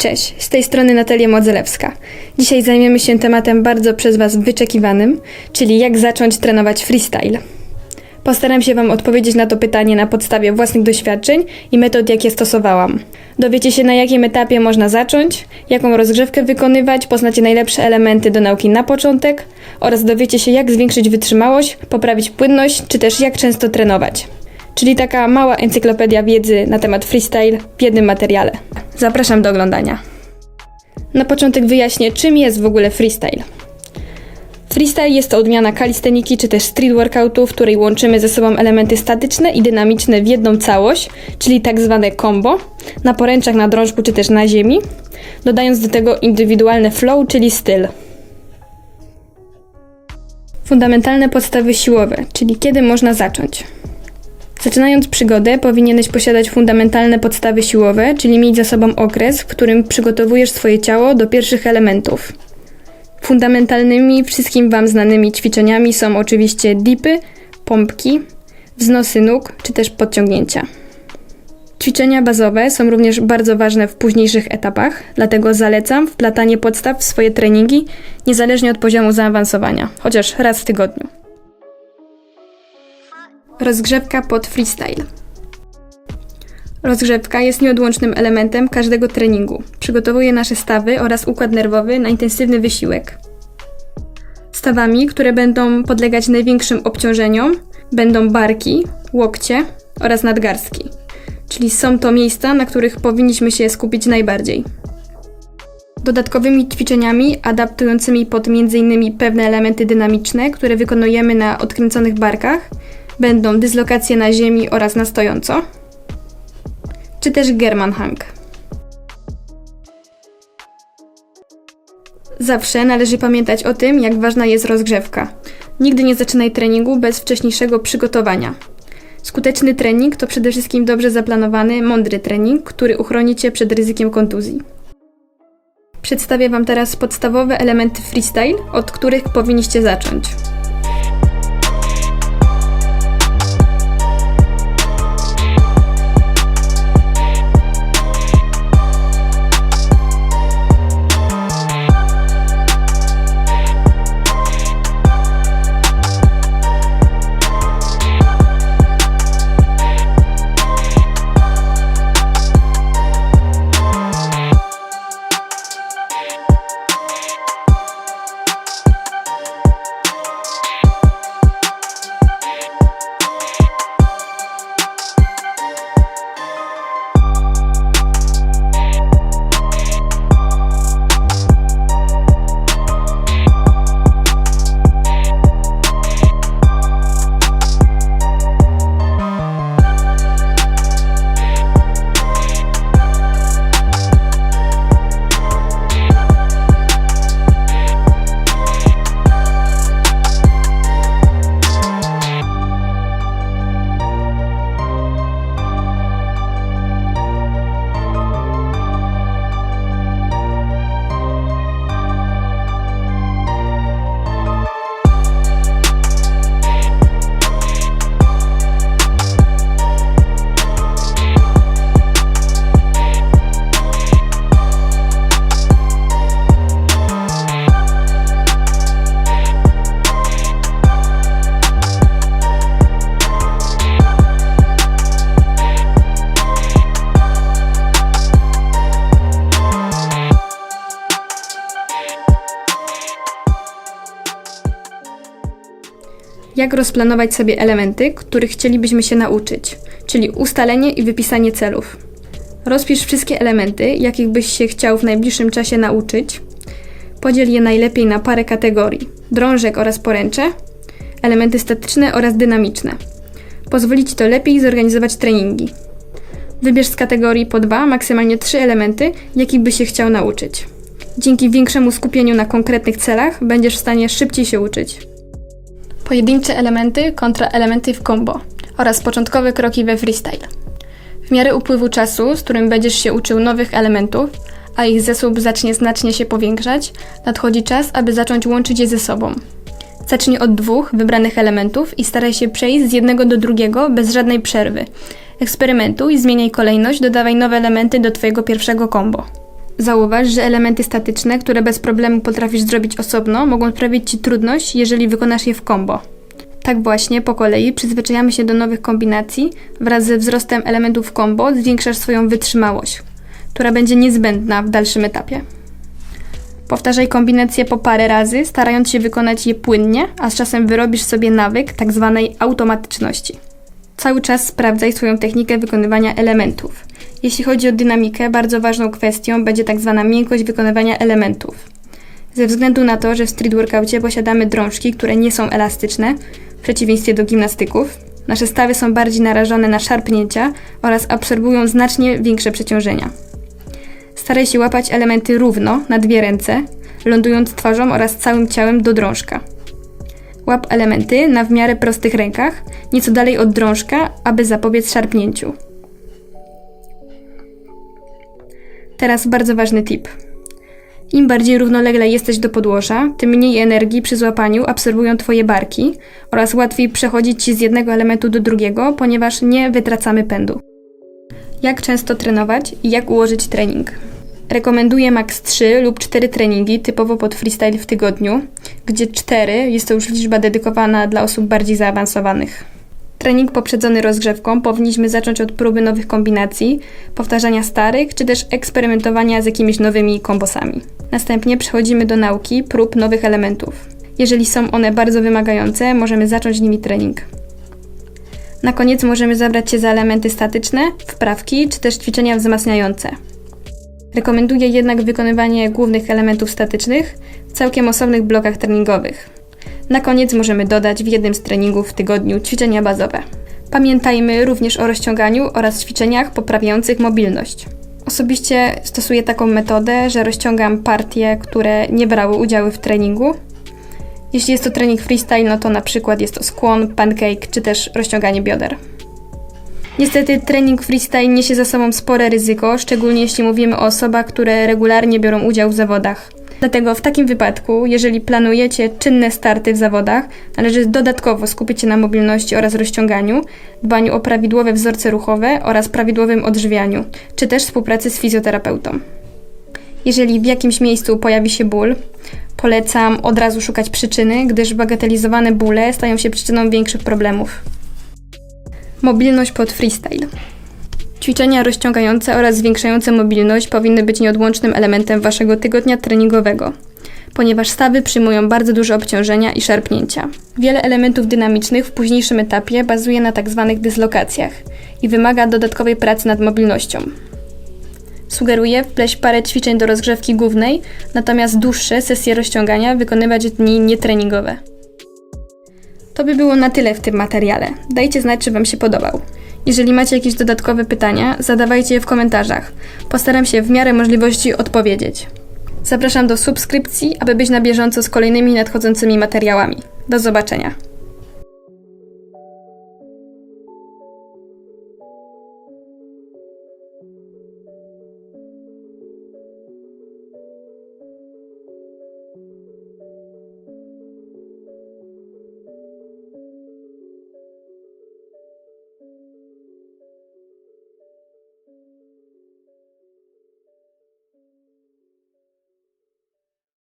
Cześć, z tej strony Natalia Modzelewska. Dzisiaj zajmiemy się tematem bardzo przez Was wyczekiwanym, czyli jak zacząć trenować freestyle. Postaram się Wam odpowiedzieć na to pytanie na podstawie własnych doświadczeń i metod, jakie stosowałam. Dowiecie się, na jakim etapie można zacząć, jaką rozgrzewkę wykonywać, poznacie najlepsze elementy do nauki na początek oraz dowiecie się, jak zwiększyć wytrzymałość, poprawić płynność, czy też jak często trenować. Czyli taka mała encyklopedia wiedzy na temat freestyle w jednym materiale. Zapraszam do oglądania. Na początek wyjaśnię, czym jest w ogóle freestyle. Freestyle jest to odmiana kalisteniki czy też street workoutu, w której łączymy ze sobą elementy statyczne i dynamiczne w jedną całość, czyli tak zwane combo, na poręczach, na drążku czy też na ziemi, dodając do tego indywidualne flow, czyli styl. Fundamentalne podstawy siłowe, czyli kiedy można zacząć. Zaczynając przygodę, powinieneś posiadać fundamentalne podstawy siłowe, czyli mieć za sobą okres, w którym przygotowujesz swoje ciało do pierwszych elementów. Fundamentalnymi, wszystkim Wam znanymi ćwiczeniami są oczywiście dipy, pompki, wznosy nóg czy też podciągnięcia. Ćwiczenia bazowe są również bardzo ważne w późniejszych etapach, dlatego zalecam wplatanie podstaw w swoje treningi, niezależnie od poziomu zaawansowania, chociaż raz w tygodniu. Rozgrzewka pod freestyle. Rozgrzewka jest nieodłącznym elementem każdego treningu. Przygotowuje nasze stawy oraz układ nerwowy na intensywny wysiłek. Stawami, które będą podlegać największym obciążeniom, będą barki, łokcie oraz nadgarstki. Czyli są to miejsca, na których powinniśmy się skupić najbardziej. Dodatkowymi ćwiczeniami adaptującymi pod m.in. pewne elementy dynamiczne, które wykonujemy na odkręconych barkach, będą dyslokacje na ziemi oraz na stojąco, czy też German Hang. Zawsze należy pamiętać o tym, jak ważna jest rozgrzewka. Nigdy nie zaczynaj treningu bez wcześniejszego przygotowania. Skuteczny trening to przede wszystkim dobrze zaplanowany, mądry trening, który uchroni Cię przed ryzykiem kontuzji. Przedstawię Wam teraz podstawowe elementy freestyle, od których powinniście zacząć. Jak rozplanować sobie elementy, których chcielibyśmy się nauczyć, czyli ustalenie i wypisanie celów. Rozpisz wszystkie elementy, jakich byś się chciał w najbliższym czasie nauczyć. Podziel je najlepiej na parę kategorii: drążek oraz poręcze, elementy statyczne oraz dynamiczne. Pozwoli Ci to lepiej zorganizować treningi. Wybierz z kategorii po dwa, maksymalnie trzy elementy, jakich byś się chciał nauczyć. Dzięki większemu skupieniu na konkretnych celach będziesz w stanie szybciej się uczyć. Pojedyncze elementy kontra elementy w combo oraz początkowe kroki we freestyle. W miarę upływu czasu, z którym będziesz się uczył nowych elementów, a ich zasób zacznie znacznie się powiększać, nadchodzi czas, aby zacząć łączyć je ze sobą. Zacznij od dwóch wybranych elementów i staraj się przejść z jednego do drugiego bez żadnej przerwy. Eksperymentuj, zmieniaj kolejność, dodawaj nowe elementy do Twojego pierwszego combo. Zauważ, że elementy statyczne, które bez problemu potrafisz zrobić osobno, mogą sprawić Ci trudność, jeżeli wykonasz je w combo. Tak właśnie, po kolei przyzwyczajamy się do nowych kombinacji, wraz ze wzrostem elementów combo zwiększasz swoją wytrzymałość, która będzie niezbędna w dalszym etapie. Powtarzaj kombinacje po parę razy, starając się wykonać je płynnie, a z czasem wyrobisz sobie nawyk tak zwanej automatyczności. Cały czas sprawdzaj swoją technikę wykonywania elementów. Jeśli chodzi o dynamikę, bardzo ważną kwestią będzie tak zwana miękkość wykonywania elementów. Ze względu na to, że w street workoutie posiadamy drążki, które nie są elastyczne, w przeciwieństwie do gimnastyków, nasze stawy są bardziej narażone na szarpnięcia oraz absorbują znacznie większe przeciążenia. Staraj się łapać elementy równo na dwie ręce, lądując twarzą oraz całym ciałem do drążka. Łap elementy na w miarę prostych rękach, nieco dalej od drążka, aby zapobiec szarpnięciu. Teraz bardzo ważny tip. Im bardziej równolegle jesteś do podłoża, tym mniej energii przy złapaniu absorbują Twoje barki oraz łatwiej przechodzić Ci z jednego elementu do drugiego, ponieważ nie wytracamy pędu. Jak często trenować i jak ułożyć trening? Rekomenduję maks 3 lub 4 treningi typowo pod freestyle w tygodniu, gdzie 4 jest to już liczba dedykowana dla osób bardziej zaawansowanych. Trening poprzedzony rozgrzewką powinniśmy zacząć od próby nowych kombinacji, powtarzania starych, czy też eksperymentowania z jakimiś nowymi kombosami. Następnie przechodzimy do nauki prób nowych elementów. Jeżeli są one bardzo wymagające, możemy zacząć nimi trening. Na koniec możemy zabrać się za elementy statyczne, wprawki, czy też ćwiczenia wzmacniające. Rekomenduję jednak wykonywanie głównych elementów statycznych w całkiem osobnych blokach treningowych. Na koniec możemy dodać w jednym z treningów w tygodniu ćwiczenia bazowe. Pamiętajmy również o rozciąganiu oraz ćwiczeniach poprawiających mobilność. Osobiście stosuję taką metodę, że rozciągam partie, które nie brały udziału w treningu. Jeśli jest to trening freestyle, no to na przykład jest to skłon, pancake czy też rozciąganie bioder. Niestety trening freestyle niesie za sobą spore ryzyko, szczególnie jeśli mówimy o osobach, które regularnie biorą udział w zawodach. Dlatego w takim wypadku, jeżeli planujecie czynne starty w zawodach, należy dodatkowo skupić się na mobilności oraz rozciąganiu, dbaniu o prawidłowe wzorce ruchowe oraz prawidłowym odżywianiu, czy też współpracy z fizjoterapeutą. Jeżeli w jakimś miejscu pojawi się ból, polecam od razu szukać przyczyny, gdyż bagatelizowane bóle stają się przyczyną większych problemów. Mobilność pod freestyle. Ćwiczenia rozciągające oraz zwiększające mobilność powinny być nieodłącznym elementem waszego tygodnia treningowego, ponieważ stawy przyjmują bardzo duże obciążenia i szarpnięcia. Wiele elementów dynamicznych w późniejszym etapie bazuje na tzw. dyslokacjach i wymaga dodatkowej pracy nad mobilnością. Sugeruję wpleść parę ćwiczeń do rozgrzewki głównej, natomiast dłuższe sesje rozciągania wykonywać dni nietreningowe. To by było na tyle w tym materiale. Dajcie znać, czy Wam się podobał. Jeżeli macie jakieś dodatkowe pytania, zadawajcie je w komentarzach. Postaram się w miarę możliwości odpowiedzieć. Zapraszam do subskrypcji, aby być na bieżąco z kolejnymi nadchodzącymi materiałami. Do zobaczenia.